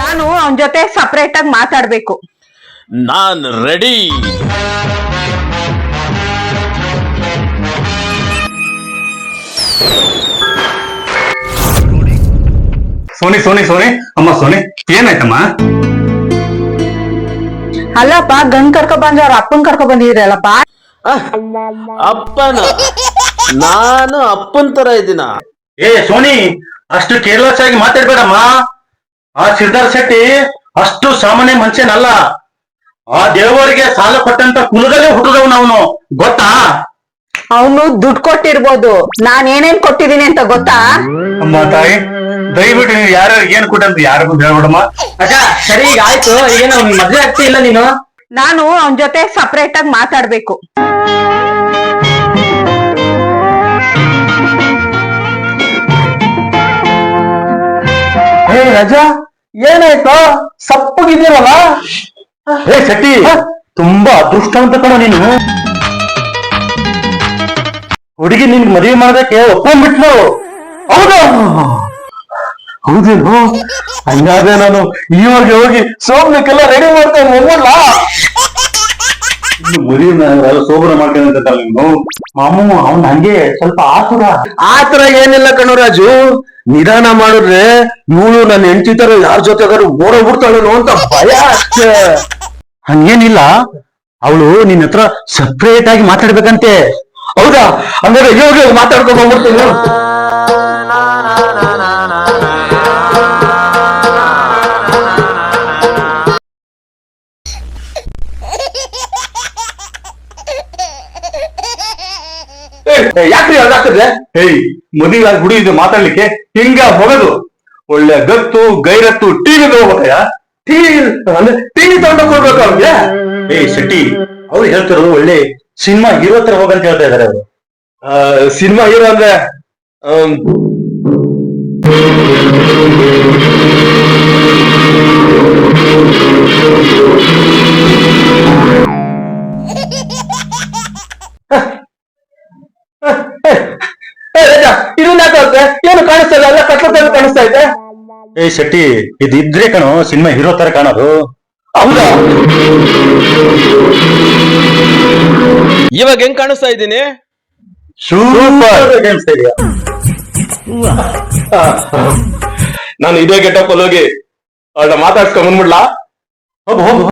ನಾನು ಅವನ ಜೊತೆ ಸಪರೇಟ್ ಆಗಿ ಮಾತಾಡ್ಬೇಕು. ನಾನ್ ರೆಡಿ ಸೋನಿ ಸೋನಿ ಸೋನಿ. ಅಮ್ಮ ಸೋನಿ ಏನಾಯ್ತಮ್ಮ? ಅಲ್ಲಪ್ಪ ಗಂಡ್ ಕರ್ಕೊ ಬಂದ ಅವ್ರ ಅಪ್ಪನ್ ಕರ್ಕೊ ಬಂದಿದ್ರಲ್ಲಪ್ಪ ಅಪ್ಪನ? ನಾನು ಅಪ್ಪನ್ ತರ ಇದ್ದೀನ? ಏ ಸೋನಿ ಅಷ್ಟು ಕೇರ್ಲೆಸ್ ಆಗಿ ಮಾತಾಡ್ಬೇಡಮ್ಮ. ಆ ಸಿದ್ಧಾರ್ ಶೆಟ್ಟಿ ಅಷ್ಟು ಸಾಮಾನ್ಯ ಮನುಷ್ಯನಲ್ಲ. ಆ ದೇವರಿಗೆ ಸಾಲ ಕೊಟ್ಟಂತ ಕುಲದಲ್ಲೇ ಹುಟ್ಟಿದವನು ಅವನು. ಗೊತ್ತಾ? ಅವನು ದುಡ್ಡು ಕೊಟ್ಟಿರ್ಬೋದು. ನಾನ್ ಏನೇನ್ ಕೊಟ್ಟಿದೀನಿ ಅಂತ ಗೊತ್ತಾ? ಅಮ್ಮ ತಾಯಿ ದಯವಿಟ್ಟು ನೀವು ಯಾರ್ಯಾರು ಏನ್ ಕೊಟ್ಟಂತ ಯಾರಿಗೂ ಹೇಳ್ಬಿಡಮ್ಮ. ಅಕ್ಕ ಸರಿ ಈಗ ಆಯ್ತು. ಈಗೇನು ಮದ್ವೆ ಆಗ್ತಿ ಇಲ್ಲ ನೀನು? ನಾನು ಅವನ್ ಜೊತೆ ಸಪರೇಟ್ ಆಗಿ ಮಾತಾಡ್ಬೇಕು. ಏ ರಜಾ ಏನಾಯ್ತು? ಸಪ್ಪಗಿದ್ದೀರಲ್ಲ? ಏ ಶೆಟ್ಟಿ ತುಂಬಾ ಅದೃಷ್ಟವಂತ ಕಣ ನೀನು. ಹುಡುಗಿ ನಿನ್ ಮದುವೆ ಮಾಡೋದಕ್ಕೆ ಒಪ್ಕೊಂಡ್ಬಿಟ್ಲು. ಹೌದಾ. ಹೌದೇನು? ಹಂಗಾದ್ರೆ ನಾನು ಇವಾಗ ಹೋಗಿ ಸೋಮನಕ್ಕೆಲ್ಲ ರೆಡಿ ಮಾಡ್ತೇನೆ ಹೋಗಲ್ಲ ಮದುವೆ ಸೋಬರ ಮಾಡ್ಕೊಂಡ ನೀನು. ಮಾಮು ಅವ್ನ್ ಹಂಗೆ ಸ್ವಲ್ಪ ಆತುರ. ಆತರ ಏನಿಲ್ಲ ಕಣರಾಜು ನಿಧಾನ ಮಾಡಿದ್ರೆ ಇವಳು ನನ್ನ ಹೆಂಡತಿ ತರ ಯಾರ ಜೊತೆಗಾರು ಓಡೋಗ್ಬಿಡ್ತಾಳೇನೋ ಅಂತ ಭಯ ಅಷ್ಟೇ ಹಂಗೇನಿಲ್ಲ. ಅವಳು ನಿನ್ನ ಹತ್ರ ಸಪ್ರೇಟ್ ಆಗಿ ಮಾತಾಡ್ಬೇಕಂತೆ. ಹೌದಾ? ಅಂದ್ರೆ ಇವಾಗ ಮಾತಾಡ್ಕೊಂಡು ಹೋಗ್ಬಿಡ್ತೀನಿ ಯಾಕ್ರಿ ಅದಾಗ್ತದೆ ಹೇಯ್ ಮದುವೆ ಹುಡುಗಿ ಇದು ಮಾತಾಡ್ಲಿಕ್ಕೆ ಹಿಂಗ ಹೋಗೋದು. ಒಳ್ಳೆ ಗತ್ತು ಗೈರತ್ತು ಟಿವಿ ಹೋಗ್ಬೇಕಯ್ಯ ಟಿವಿ ಅಂದ್ರೆ ಟಿವಿ ತಗೊಂಡು ಕೊಡ್ಬೇಕು ಅವ್ರಿಗೆ? ಏಯ್ ಶೆಟ್ಟಿ ಅವ್ರು ಹೇಳ್ತಿರೋದು ಒಳ್ಳೆ ಸಿನಿಮಾ ಹೀರೋ ಹತ್ರ ಹೋಗಂತ ಹೇಳ್ತಾ ಇದಾರೆ ಅವರು. ಸಿನಿಮಾ ಹೀರೋ ಅಂದ್ರೆ ಏ ಶೆಟ್ಟಿ ಇದಿದ್ರೆ ಕಣೋ ಸಿನಿಮಾ ಹೀರೋ ತರ ಕಾಣೋದು. ಹೌದಾ? ಇವಾಗ ಹೆಂಗ್ ಕಾಣಿಸ್ತಾ ಇದ್ದೀನಿ? ಸೂಪರ್ ಕಾಣಿಸ್ತಾ ಇದೆಯಾ? ನಾನು ಇದೇ ಗೆಟಪ್ ಅಲ್ಲಿ ಹೋಗಿ ಅವಳ ಮಾತಾಡ್ಸ್ಕೊಂಡ್ ಬಂದ್ಬಿಡ್ಲಾ? ಹೋಗು ಹೋಗು.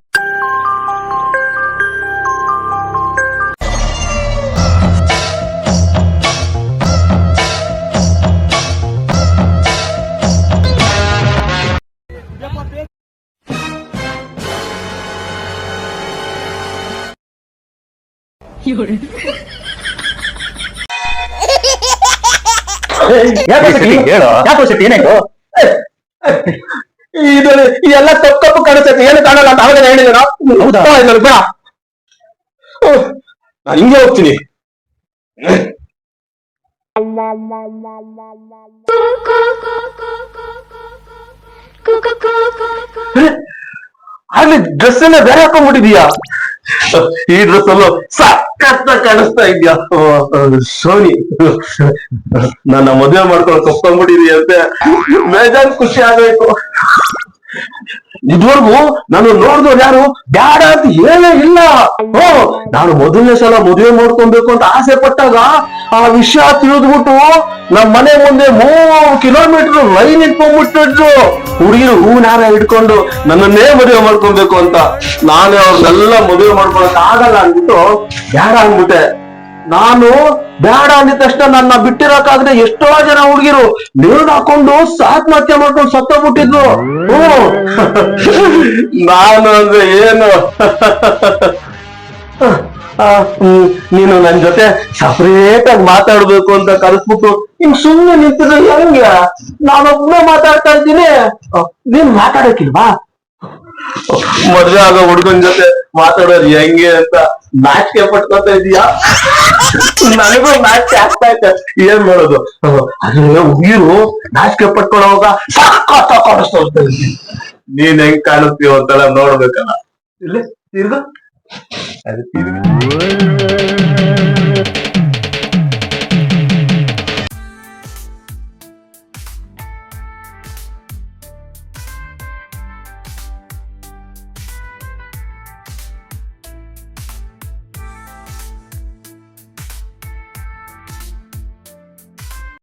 ಯಾಕೋ ಶೆಟ್ಟಿ? ಯಾಕೋ ಶೆಟ್ಟಿ ಏನಾಯ್ತು? ಇದು ಇದೆಲ್ಲ ತಪ್ಪು ತಪ್ಪು ಕಾಣಿಸ್ತೈತೆ ಏನು ಕಾಣಲ್ಲ ಅಂತ ಅವಾಗ ಹೇಳಿದ ಹೌದಾ? ಬೇಡ. ನಾನು ಹಿಂಗೆ ಹೋಗ್ತೀನಿ. ಅಲ್ಲಿ ಡ್ರೆಸ್ ಎಲ್ಲ ಬೇರೆ ಹಾಕೊಂಡ್ಬಿಟ್ಟಿದೀಯಾ? ಈ ಡ್ರೆಸ್ ಅಲ್ಲೂ ಸಖತ್ತ ಕಾಣಿಸ್ತಾ ಇದ್ಯಾ? ಸೋನಿ ನನ್ನ ಮದುವೆ ಮಾಡ್ಕೊಂಡು ತಪ್ಕೊಂಡ್ಬಿಟ್ಟಿದೀಯ ಅಂತೆ ಬೇಜಾನ್ ಖುಷಿ ಆಗಬೇಕು. ಇದುವರೆಗೂ ನಾನು ನೋಡಿದವ್ರು ಯಾರು? ಬ್ಯಾಡ ಅಂತ ಏನೇ ಇಲ್ಲ. ಓ ನಾನು ಮೊದಲನೇ ಸಲ ಮದುವೆ ಮಾಡ್ಕೊಬೇಕು ಅಂತ ಆಸೆ ಪಟ್ಟಾಗ ಆ ವಿಷಯ ತಿಳಿದ್ಬಿಟ್ಟು ನಮ್ ಮನೆ ಮುಂದೆ ಮೂರು ಕಿಲೋಮೀಟರ್ ಲೈನ್ ಇಟ್ಕೊಂಡ್ಬಿಟ್ಟಿದ್ರು ಹುಡುಗಿರು ಹೂನಾರ ಇಟ್ಕೊಂಡು ನನ್ನನ್ನೇ ಮದುವೆ ಮಾಡ್ಕೊಬೇಕು ಅಂತ. ನಾನೇ ಅವ್ರನ್ನೆಲ್ಲ ಮದುವೆ ಮಾಡ್ಕೊಳಕ್ ಆಗಲ್ಲ ಅಂದ್ಬಿಟ್ಟು ಬ್ಯಾಡ ಅಂದ್ಬಿಟ್ಟೆ. ನಾನು ಬೇಡ ಅಂದಿದ ತಕ್ಷಣ ನನ್ನ ಬಿಟ್ಟಿರಕ್ಕಾಗದೆ ಎಷ್ಟೋ ಜನ ಹುಡುಗಿರು ನೀರು ಹಾಕೊಂಡು ಆತ್ಮಹತ್ಯೆ ಮಾಡ್ಕೊಂಡು ಸತ್ತೋಗ್ಬಿಟ್ಟಿದ್ರು ಹ್ಮ್ ನಾನು ಅಂದ್ರೆ ಏನು? ನೀನು ನನ್ ಜೊತೆ ಸಪರೇಟ್ ಆಗಿ ಮಾತಾಡ್ಬೇಕು ಅಂತ ಕರೆಸ್ಬಿಟ್ಟು ನಿಮ್ ಸುಮ್ಮನೆ ನಿಂತಿದ್ರೆ ಹೆಂಗ? ನಾನೊಬ್ನೇ ಮಾತಾಡ್ತಾ ಇದ್ದೀನಿ. ನೀನ್ ಮಾತಾಡಕ್ಕಿಲ್ವಾ? ಮದ್ವೆ ಆಗೋ ಹುಡುಗನ್ ಜೊತೆ ಮಾತಾಡೋದು ಹೆಂಗೆ ಅಂತ ನಾಚಿಕೆ ಪಟ್ಕೊತ ಇದೀಯಾ? ನನಗೂ ನಾಚಿಕೆ ಆಗ್ತಾ ಐತೆ ಏನ್ ಮಾಡೋದು? ಅದ್ರ ಮ್ಯಾಚ್ ನಾಚಿಕೆ ಪಟ್ಕೊಳ್ಳೋವಾಗ ಹೋಗ್ತಾ ಇದ್ದೀನಿ. ನೀನ್ ಹೆಂಗ್ ಕಾಣಿಸ್ತೀವ ಅಂತೆಲ್ಲ ನೋಡ್ಬೇಕಲ್ಲ. ಇಲ್ಲಿ ತಿರ್ಗ. ಅದು ಟಿವಿ